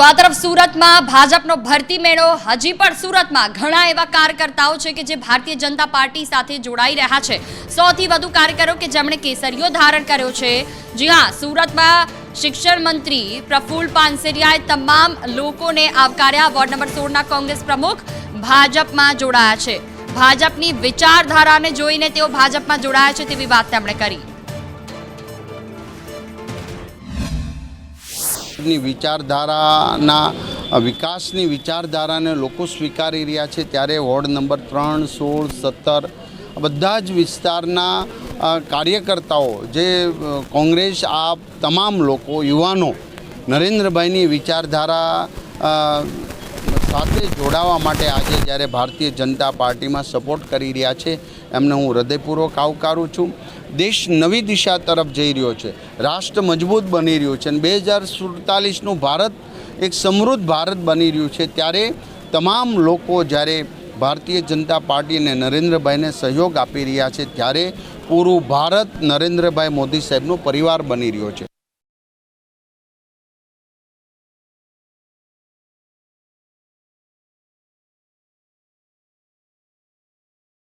તો આ તરફ સુરતમાં ભાજપનો ભરતી મેળો, હજી પણ સુરતમાં ઘણા એવા કાર્યકર્તાઓ છે કે જે ભારતીય જનતા પાર્ટી સાથે જોડાઈ રહ્યા છે. સૌથી વધુ કાર્યકરો કે જેમણે કેસરીઓ ધારણ કર્યો છે. જી હા, સુરતમાં શિક્ષણ મંત્રી પ્રફુલ્લ પાનસેરિયાએ તમામ લોકોને આવકાર્યા. વોર્ડ નંબર સોળના કોંગ્રેસ પ્રમુખ ભાજપમાં જોડાયા છે. ભાજપની વિચારધારાને જોઈને તેઓ ભાજપમાં જોડાયા છે તેવી વાત તેમણે કરી. ની વિચારધારાના વિકાસની વિચારધારાને લોકો સ્વીકારી રહ્યા છે ત્યારે વોર્ડ નંબર ત્રણ, સોળ, સત્તર બધા જ વિસ્તારના કાર્યકર્તાઓ જે કોંગ્રેસ આ તમામ લોકો, યુવાનો નરેન્દ્રભાઈની વિચારધારા સાથે જોડાવા માટે આજે જ્યારે ભારતીય જનતા પાર્ટીમાં સપોર્ટ કરી રહ્યા છે, એમને હું હૃદયપૂર્વક આવકારું છું. દેશ નવી દિશા તરફ જઈ રહ્યો છે. રાષ્ટ્ર મજબૂત બની રહ્યું છે અને બે હજાર સુડતાલીસનું ભારત એક સમૃદ્ધ ભારત બની રહ્યું છે. ત્યારે તમામ લોકો જ્યારે ભારતીય જનતા પાર્ટી અને નરેન્દ્રભાઈને સહયોગ આપી રહ્યા છે, ત્યારે પૂરું ભારત નરેન્દ્રભાઈ મોદી સાહેબનો પરિવાર બની રહ્યો છે.